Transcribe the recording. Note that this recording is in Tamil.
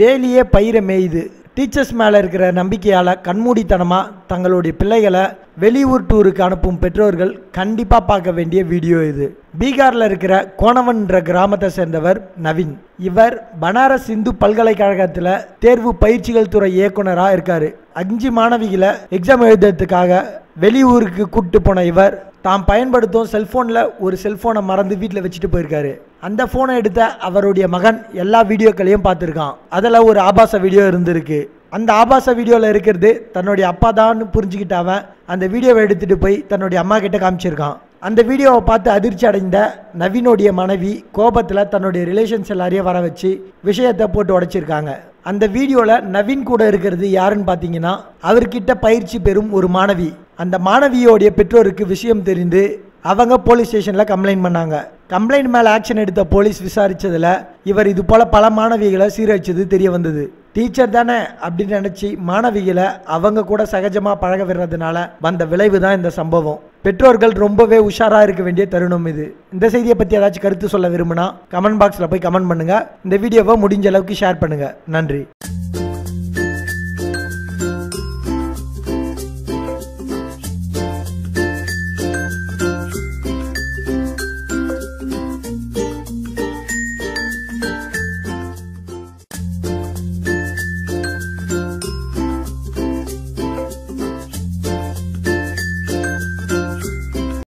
வேலியே பயிரை மேயுது. டீச்சர்ஸ் மேலே இருக்கிற நம்பிக்கையால் கண்மூடித்தனமாக தங்களுடைய பிள்ளைகளை வெளியூர் டூருக்கு அனுப்பும் பெற்றோர்கள் கண்டிப்பாக பார்க்க வேண்டிய வீடியோ இது. பீகாரில் இருக்கிற கோணவன்ற கிராமத்தை சேர்ந்தவர் நவீன். இவர் பனாரஸ் இந்து பல்கலைக்கழகத்தில் தேர்வு பயிற்சிகள் துறை இயக்குனராக இருக்கார். அஞ்சு மாணவிகளை எக்ஸாம் எழுதுறதுக்காக வெளியூருக்கு கூப்பிட்டு போன இவர் தாம் பயன்படுத்தும் செல்ஃபோனில் ஒரு செல்ஃபோனை மறந்து வீட்டில் வச்சுட்டு போயிருக்காரு. அந்த ஃபோனை எடுத்த அவருடைய மகன் எல்லா வீடியோக்களையும் பார்த்துருக்கான். அதில் ஒரு ஆபாச வீடியோ இருந்திருக்கு. அந்த ஆபாச வீடியோவில் இருக்கிறது தன்னுடைய அப்பா தான் புரிஞ்சுக்கிட்ட அவன். அந்த வீடியோவை எடுத்துகிட்டு போய் தன்னுடைய அம்மா கிட்ட காமிச்சிருக்கான். அந்த வீடியோவை பார்த்து அதிர்ச்சி அடைந்த நவீனுடைய மனைவி கோபத்தில் தன்னுடைய ரிலேஷன்ஸ் எல்லாரையும் வர வச்சு விஷயத்தை போட்டு உடைச்சிருக்காங்க. அந்த வீடியோவில் நவீன் கூட இருக்கிறது யாருன்னு பார்த்தீங்கன்னா அவர்கிட்ட பயிற்சி பெறும் ஒரு மாணவி. அந்த மாணவியோடைய பெற்றோருக்கு விஷயம் தெரிந்து அவங்க போலீஸ் ஸ்டேஷனில் கம்ப்ளைண்ட் பண்ணாங்க. கம்ப்ளைண்ட் மேலே ஆக்ஷன் எடுத்த போலீஸ் விசாரித்ததில் இவர் இது போல் பல மாணவிகளை சீரழிச்சது தெரிய வந்தது. டீச்சர் தானே அப்படின்னு நினச்சி மாணவிகளை அவங்க கூட சகஜமாக பழக விடுறதுனால வந்த விளைவு தான் இந்த சம்பவம். பெற்றோர்கள் ரொம்பவே உஷாராக இருக்க வேண்டிய தருணம் இது. இந்த செய்தியை பற்றி ஏதாச்சும் கருத்து சொல்ல விரும்புனா கமெண்ட் பாக்ஸில் போய் கமெண்ட் பண்ணுங்கள் இந்த வீடியோவை முடிஞ்ச அளவுக்கு ஷேர் பண்ணுங்கள் நன்றி.